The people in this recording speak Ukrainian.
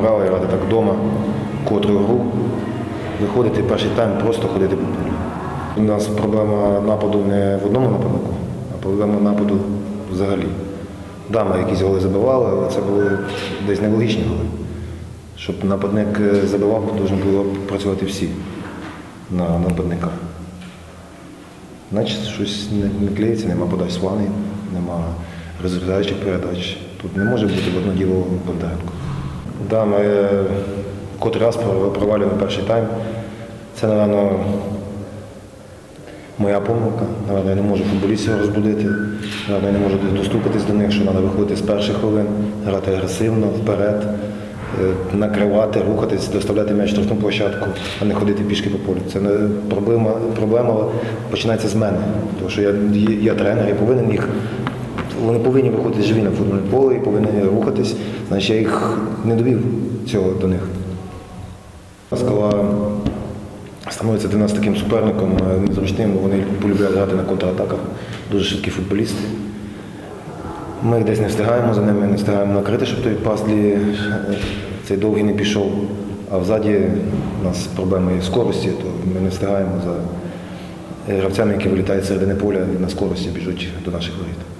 правий, грати так вдома, котру гру, виходити перший тайм, просто ходити по полю. У нас проблема нападу не в одному нападнику, а проблема нападу взагалі. Да, ми якісь голи забивали, але це були десь нелогічні голи. Щоб нападник е, забивав, повинні було працювати всі на нападника. Значить, щось не клеїться, нема подач свани, нема розвертаючих передач. Тут не може бути в одно діло Бондаренко. Да, ми е, котрий раз провалюємо перший тайм. Це, напевно, моя помилка. Напевно, я не можу футболістів розбудити. Напевно, я не можу достукатись до них, що треба виходити з перших хвилин, грати агресивно, вперед, е, накривати, рухатись, доставляти м'яч штрафну площадку, а не ходити пішки по полю. Це не проблема, проблема починається з мене. Тому що я, я тренер, я повинен їх. Вони повинні виходити живі на футбольне поле і повинні рухатись. Значить, я їх не довів цього до них. Скала становиться для нас таким суперником е, незручним, вони полюбляють грати на контратаках. Дуже швидкі футболісти. Ми їх десь не встигаємо за ними, не встигаємо накрити, щоб той пас длі, е, цей довгий не пішов. А взаді у нас проблеми є скорості, то ми не встигаємо за гравцями, які вилітають з середини поля і на скорості біжуть до наших воріт.